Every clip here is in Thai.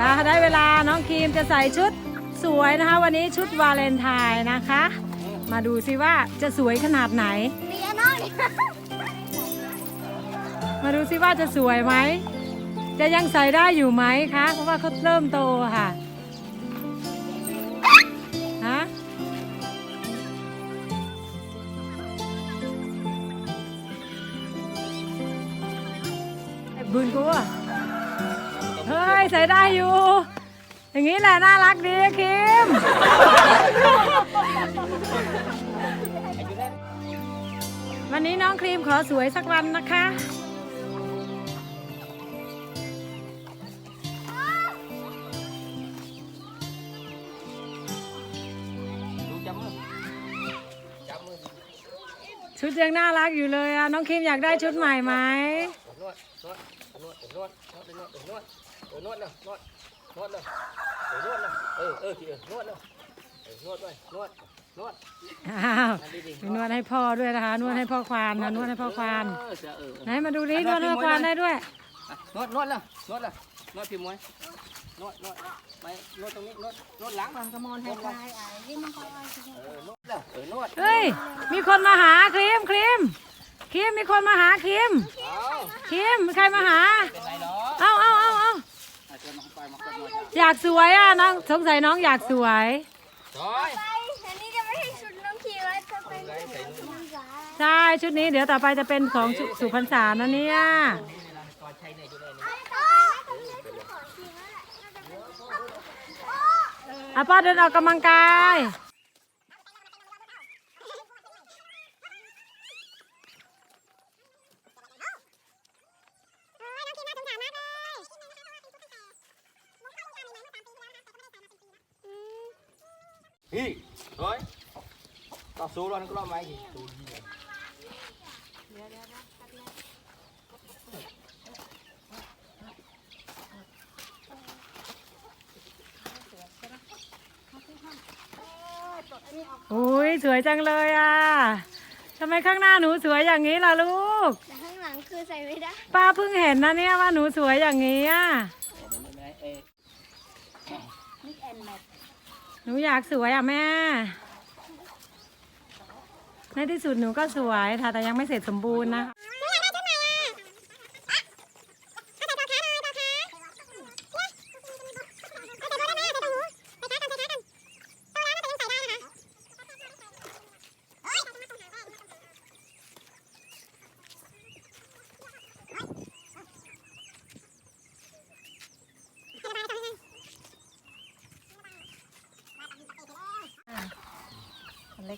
ตาได้เวลาน้องครีมจะใส่ชุดสวยนะคะ วันนี้ชุดวาเลนไทน์นะคะ มาดูสิว่าจะสวยขนาดไหนเรียนน้องนี่มาดูสิว่าจะสวยไหม จะยังใส่ได้อยู่ไหมคะ เพราะว่าเขาเริ่มโตค่ะ ใส่ได้อยู่ อย่างนี้แหละน่ารักดีคิมวันนี้น้องครีมขอสวยสักวันนะคะ ชุดยังน่ารักอยู่เลยอะ น้องครีมอยากได้ชุดใหม่ไหมนวดนวดนวดนวดนวดนวด นวดนวดเลยนวดนวดเลยนวดเลยเออเออทีเออนวดเลยนวดด้วยนวดนวดอ้าวมีนวดให้พ่อด้วยนะคะ นวดให้พ่อควานนะนวดให้พ่อควานเออจะเออไหนมาดูดินวดให้พ่อควานได้ด้วยนวดนวดเลยนวดเลยนวดพี่มวยนวดนวดไปนวดตรงนี้นวดนวดหลังมันกระมอนให้ได้เออนวดเลยเออนวดเฮ้ย มีคนมาหาครีมครีมครีมมีคนมาหาครีมเอาครีมใครมาหา เป็นไรเนาะเอาเอาเอาเอา อาจจะมาไปมาไปมาอยากสวยอะน้องสงสัยน้องอยากสวยจอยไปอันนี้จะไม่ใช่ชุดน้องคีแล้วจะเป็นชุดน้องสาใช่ชุดนี้เดี๋ยวต่อไปจะเป็นของสุสุพรรษานะเนี่ยจอยใช้เนี่ยอยู่เลยอะป้าเดินออกกำลังกาย Hi, rồi. Tao số luôn, có lo mày gì? อุ้ยสวยจังเลยอะทำไมข้างหน้าหนูสวยอย่างนี้ล่ะลูก แต่ข้างหลังคือใส่ไม่ได้ป้าเพิ่งเห็นนะเนี่ยว่าหนูสวยอย่างนี้อะ หนูอยากสวยอะแม่ ในที่สุดหนูก็สวยค่ะแต่ยังไม่เสร็จสมบูรณ์นะคะ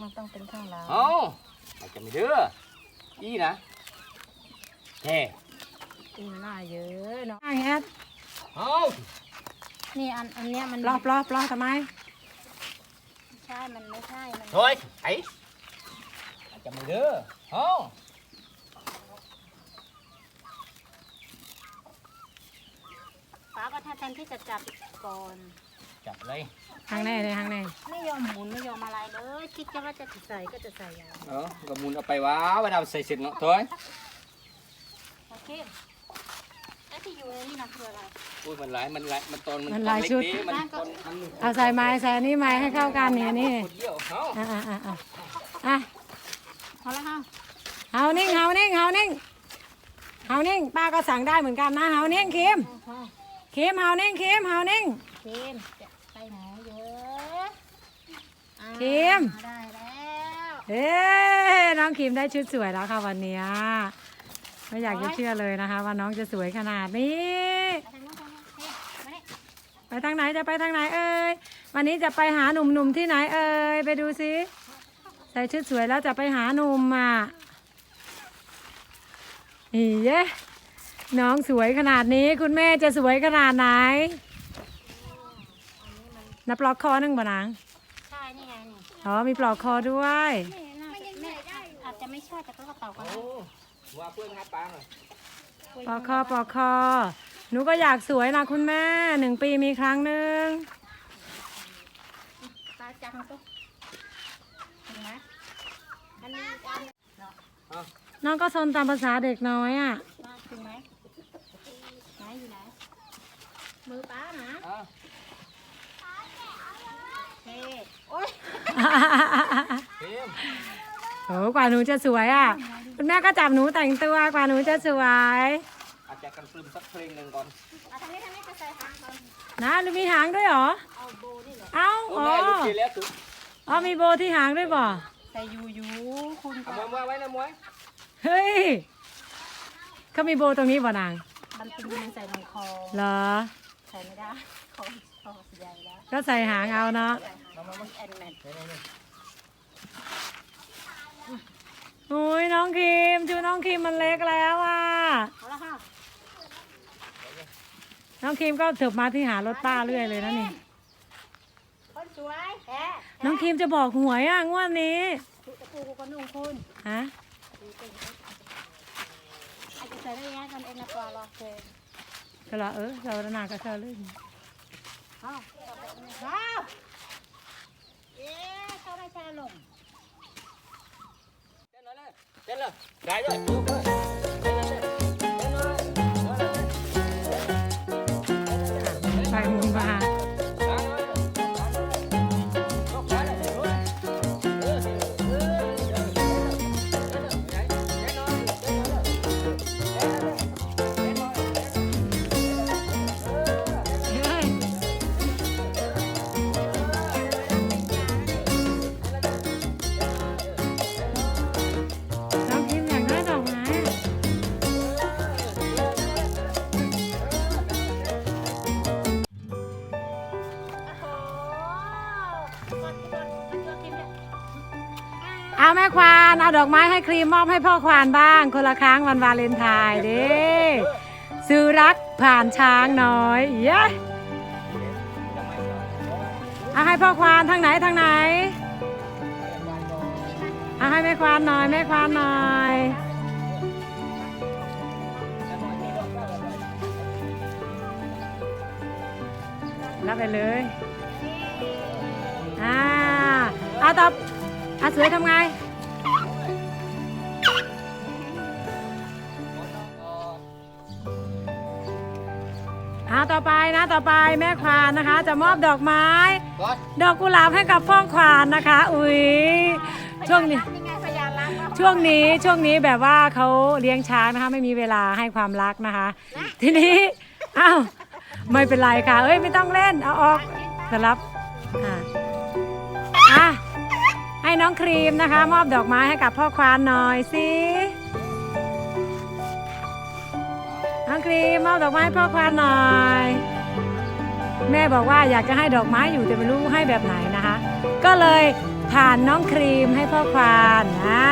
มันต้องเป็นข้างหลัง Không, mày chầm mày đưa. Ý nè. Nè. ตีหน้าเยอะเนาะแอด Không. นี่อันอันเนี้ยมันรอบรอบรอบทำไมใช่ มันไม่ใช่ มัน Thôi, ấy. Mày chầm mày đưa. Không. ป้าก็ถ้าแทนที่จะจับก่อน Chầm đây. ทางแน่เลยทางแน่ไม่ยอมหมุนไม่ยอมอะไรเลยคิดจะว่าจะใส่ก็จะใส่อย่าง Đó, rồi muốn ở bay quá, bắt đầu xài xịt nó thôi. โอเคแล้วที่อยู่ในนี่นะคืออะไร Ui, mình lại, mình lại, mình toàn mình Mình toàn lại lấy chút. tí, mình toàn ăn เอาใส่ไม้ใส่อันนี้ไม้ให้เข้ากันเนี่ยนี่ một điệu. Không. อะอะอะอะอะพอแล้วค่ะเฮานิ่งเฮานิ่งเฮานิ่งเฮานิ่งป้าก็สั่งได้เหมือนกันนะเฮานิ่งคิมคิมเฮานิ่งคิมเฮานิ่งเค็มจะไปไหนเยอะอ่า เค็มได้แล้วเอ๊ะน้องคิมได้ชุดสวยแล้วค่ะวันเนี้ยไม่อยากจะเชื่อเลยนะคะ ว่าน้องจะสวยขนาดนี้ ไปทางโน้นทางโน้นเค็มมานี่ไปทางไหนจะไปทางไหนเอ่ยวันนี้จะไปหาหนุ่มๆที่ไหนเอ่ยไปดูสิใส่ชุดสวยแล้วจะไปหาหนุ่มอะอีเย้น้องสวยขนาดนี้คุณแม่จะสวยขนาดไหนนับปลอกคอหนึ่งบ่นางใช่นี่ไงนี่ อ๋อมีปลอกคอด้วยไม่ยังใส่ได้อาจจะไม่ใช่แต่ก็กระเป๋ากัน Ồ, qua phương hai ba rồi. ปลอกคอปลอกคอ หนูก็อยากสวยนะคุณแม่หนึ่งปีมีครั้งหนึ่งตาจังตุ๊กเห็นไหมอันนี้อันน้องก็ซนตามภาษาเด็กน้อยอะมาถึงไหมไหนอยู่ไหน มือป้านะอะเฮ้ โอ้ยพิมพ์โอ้กว่าหนูจะสวยอะ คุณแม่ก็จับหนูแต่งตัวกว่าหนูจะสวยอาจจะกันปลืมสักเพลงหนึ่งก่อนเอาทางนี้ทางนี้จะใส่หางก่อนนะหรือมีหางด้วยเหรอ เอาโบนี่เหรอ เอ้าโอ้อ๋อแม่ลูกทีแล้วสุดอ๋อมีโบที่หางด้วยบ่ใส่ยูยูคุณเอาก็มวยมวยไว้นะมวยเฮ้ยเขามีโบตรงนี้บ่นาง มันเป็นมันใส่ลงคอเหรอ ใส่ไม่ได้คอคอ ใหญ่แล้วก็ใส่หางเอาเนาะใส่หางมันแอนแมนโอ้ยน้องครีมชูน้องครีมมันเล็กแล้วอะ เอาละค่ะน้องครีมก็เถิบมาที่หารถป้าเรื่อยเลยนะนี่ คนสวยแฮะน้องครีมจะบอกหวยอะงวดนี้ถูกตะปูก็นุ่งคุณฮะอาจจะใส่ได้ยังกันเองนะปลารอเจอก็ละเออเราหน้าก็เธอเลยอ้าวว้าวเอ๊ะเข้าไม่ใช่ลงเต้นหน่อยเลย เต้นเลยได้ เอาแม่ควานเอาดอกไม้ให้ครีมมอบให้พ่อควานบ้าง คนละครั้งวันวาเลนไทน์เด้ซื้อรักผ่านช้างน้อยเย้เอาให้พ่อควานทางไหนทางไหนเอาให้แม่ควานหน่อยแม่ควานหน่อยรับไปเลยอ่าเอาตอบ อาสวยทำไงเอาต่อไปนะต่อไปแม่ควานนะคะ จะมอบดอกไม้ดอกกุหลาบให้กับพ่อควานนะคะ อุ้ยช่วงนี้นี่ไงพยานรักเนาะช่วงนี้ช่วงนี้แบบว่าเขาเลี้ยงช้างนะคะ ไม่มีเวลาให้ความรักนะคะ ทีนี้อ้าวไม่เป็นไรค่ะ เอ้ยไม่ต้องเล่นเอาออกสลับอะอะให้น้ องครีมนะคะ มอบดอกไม้ให้กับพ่อควานหน่อยสิน้องครีมมอบดอกไม้ให้พ่อควานหน่อย แม่บอกว่าอยากจะให้ดอกไม้อยู่แต่ไม่รู้ให้แบบไหนนะคะ ก็เลยผ่านน้องครีมให้พ่อควานอ่า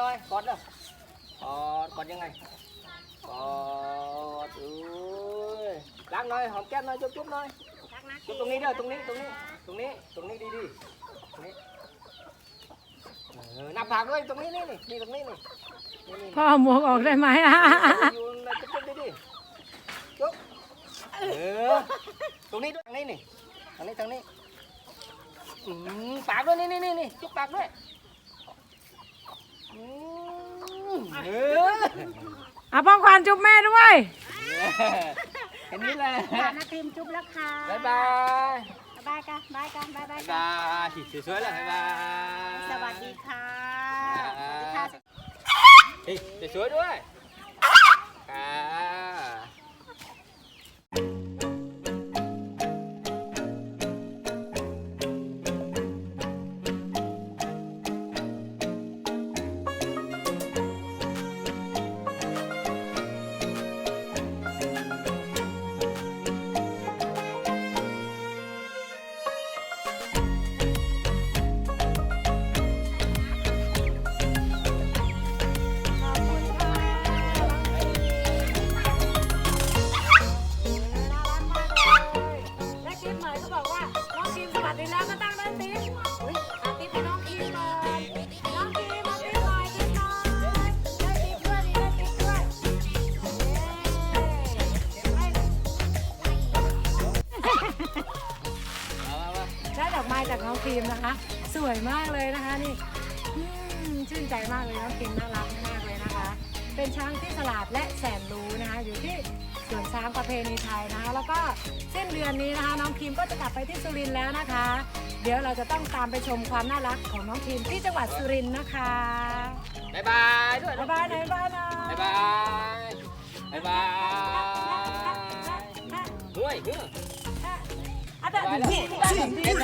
น้อยก่อนกันน้อยกอดเด้อกอดกอดยังไงกอดเอ้ยล้างหน่อยหอมแก้มหน่อยจุ๊บจุ๊บหน่อยจุ๊บตรงนี้เด้อตรงนี้ตรงนี้ตรงนี้ตรงนี้ดีดีตรงนี้เออหน้าผากด้วยตรงนี้นี่นี่นี่ตรงนี้นี่นี่นี่พ่อเอาหมวกออกได้ไหมอะอยู่ในจุ๊บจุ๊บดีดีจุ๊บเออตรงนี้ด้วยทางนี้นี่ทางนี้ทางนี้อืมปากด้วยนี่นี่นี่นี่จุ๊บปากด้วยอืม เออเอาพ่อควานจุ๊บแม่ด้วยเห็นนี้เลยปลานาครีมจุ๊บแล้วค่ะบ๊ายบายบายกันบายกันบายบายบ๊ายกันบายสวยๆเลยบ๊ายบาย สวัสดีค่ะสวัสดีค่ะเฮ้ยสวยๆด้วยค่ะ บัดดีแล้วก็ตั้งได้สิอุ๊ยติ๊บให้น้องอีก่นน้องอีมาติ๊บยติ๊น่อยได้ติ๊ด้วยดีได้ติ๊ด้วยได้ดอกไม้จากน้องครีมนะคะ สวยมากเลยนะคะนี่ชื่นใจมากเลยน้องครีมน่ารัก เป็นช้างที่ฉลาดและแสนรู้นะคะ อยู่ที่สวนช้างประเพณีไทยนะคะ แล้วก็สิ้นเดือนนี้นะคะ น้องทีมก็จะกลับไปที่สุรินทร์แล้วนะคะ เดี๋ยวเราจะต้องตามไปชมความน่ารักของน้องทีมที่จังหวัดสุรินทร์นะคะบ๊ายบายด้วยบ๊ายบายหน่อยบ๊ายบายหน่อยบ๊ายบายบ๊ายบายห่วยเฮ้ออะแต่ถึ